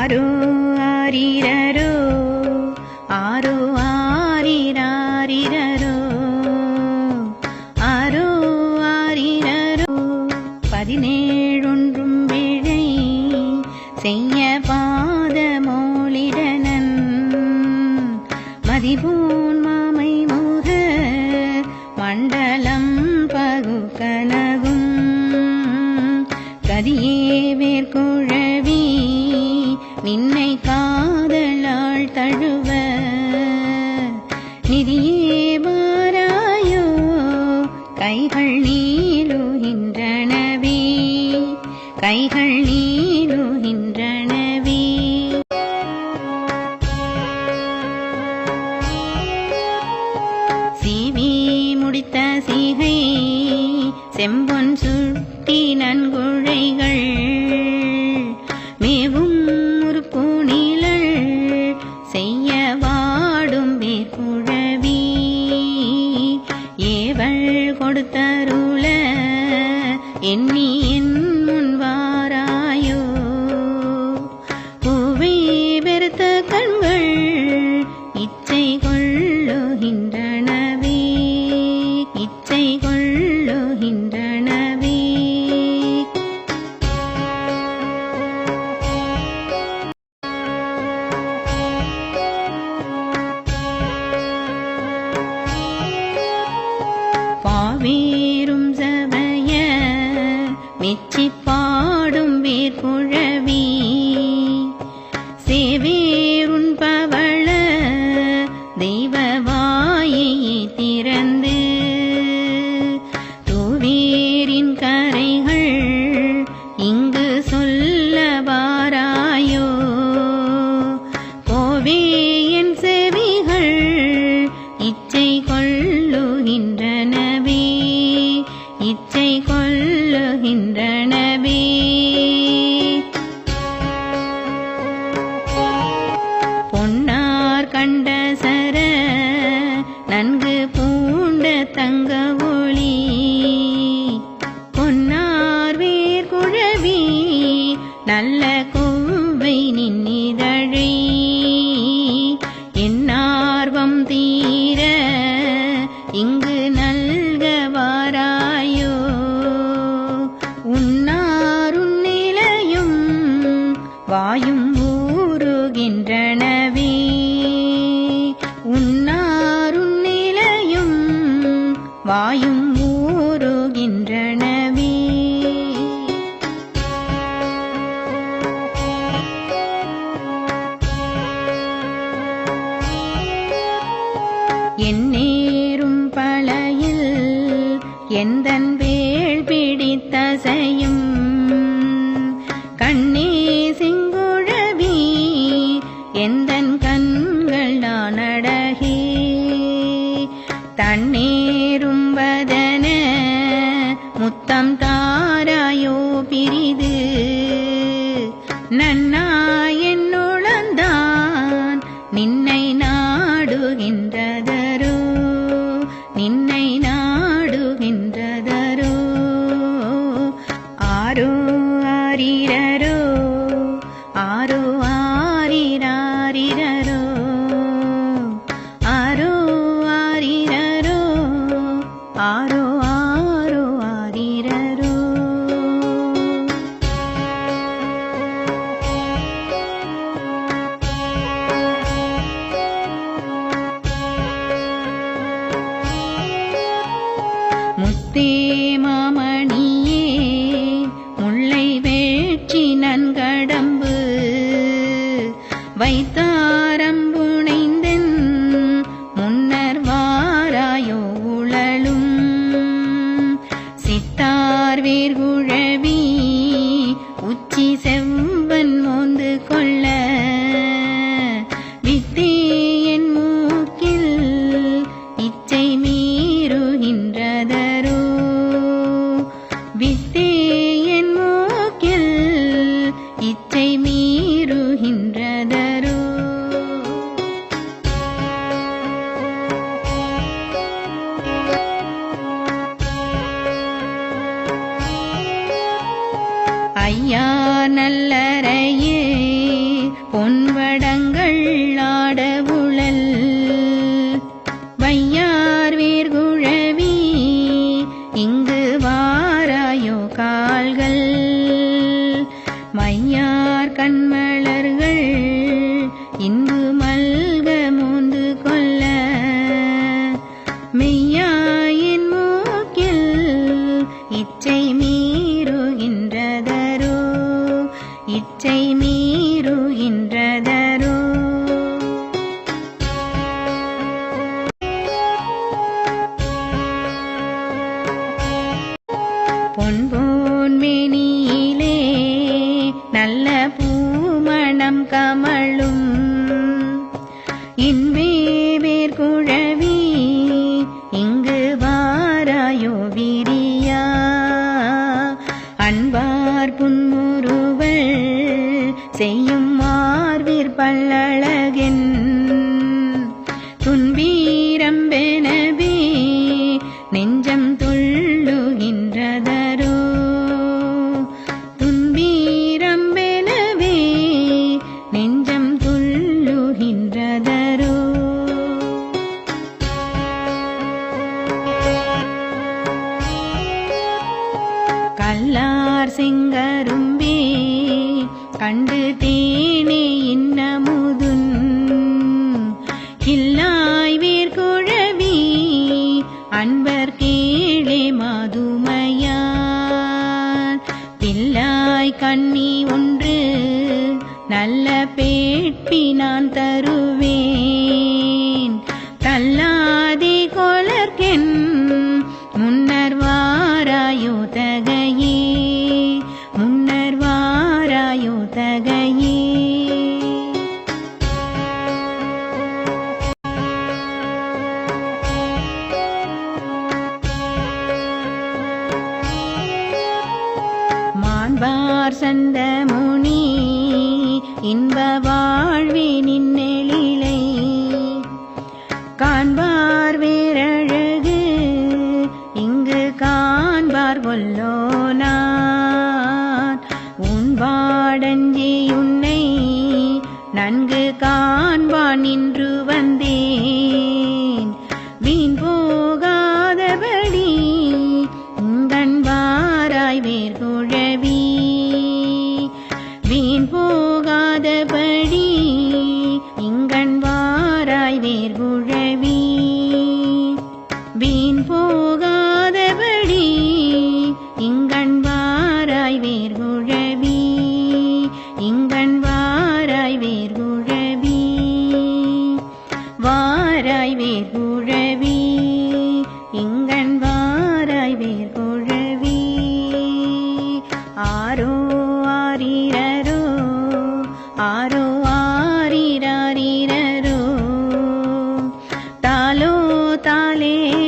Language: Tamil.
ஆரோ ஆரிரா தழுவ. நிதியே மாறாயோ? கைகள் நீளுகின்றனவே. கைகள் நீளுகின்றனவே. சீவி முடித்த சீகை செம்பொன் சுட்டி நன்குழைகள். எண்ணி என் முன்வாராயோ பூவை வெறுத்த கண்கள் இச்சை கொள்ளுகின்றனவே. இச்சை கொள்ளுகின்றனவே. பாவே இச்சை கொள்ளுகின்ற நபி பொன்னார் கண்ட சர நன்கு பூண்ட தங்க ஒளி. பொன்னார் வேர் குழவி நல்ல கோவை நின்னி. வாயும் பொன்யா நல்லறையே பொன்வ பொன்போன்மினியிலே நல்ல பூமணம் கமழும். இன்பே குழவி இங்கு வாராயோ விரியா. அன்பார் புன்முறுவல் செய்யும் மார்பிற் பல்லள கண்டு தேனே இன்னமுதுன். கில்லாய் வேர்குழவி அன்பர் கேளே மாதுமையான் பில்லாய் கண்ணி ஒன்று நல்ல பேட்பி நான் தருவேன். கொல்லோ நான் உன் வாடஞ்சி உன்னை நன்கு காண்பான் நின்று நீ